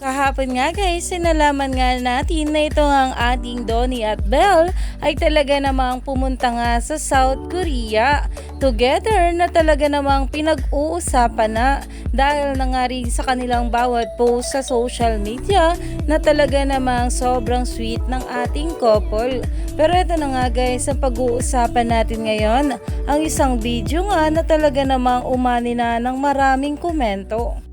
Kahapon nga guys, sinalaman nga natin na ito ang ating Donnie at Belle ay talaga namang pumunta nga sa South Korea. Together na talaga namang pinag-uusapan na dahil na nga rin sa kanilang bawat post sa social media na talaga namang sobrang sweet ng ating couple. Pero ito na nga guys, ang pag-uusapan natin ngayon, ang isang video nga na talaga namang umani na ng maraming komento.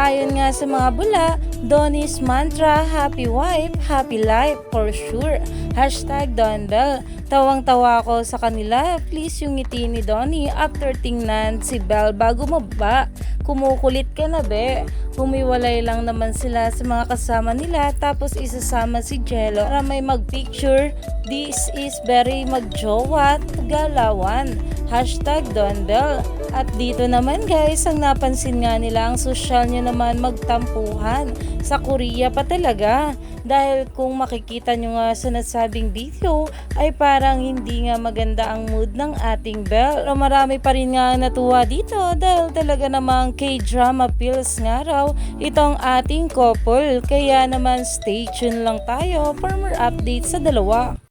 Ayon nga sa mga bula, Donnie's mantra, happy wife, happy life for sure. Hashtag Don. Tawang-tawa ako sa kanila. Please yung ngiti ni Donnie after tingnan si Bell bago mababa. Kumukulit ka na be. Humiwalay lang naman sila sa mga kasama nila tapos isasama si Jello para may magpicture. This is very magjowa at galawan. Hashtag Don Bell. At dito naman guys, ang napansin nga nila ang social nyo naman magtampuhan. Sa Korea pa talaga. Dahil kung makikita nyo nga sa nasabing video, ay parang hindi nga maganda ang mood ng ating Belle. Pero marami pa rin nga natuwa dito dahil talaga namang K-drama feels nga raw itong ating couple. Kaya naman stay tuned lang tayo for more updates sa dalawa.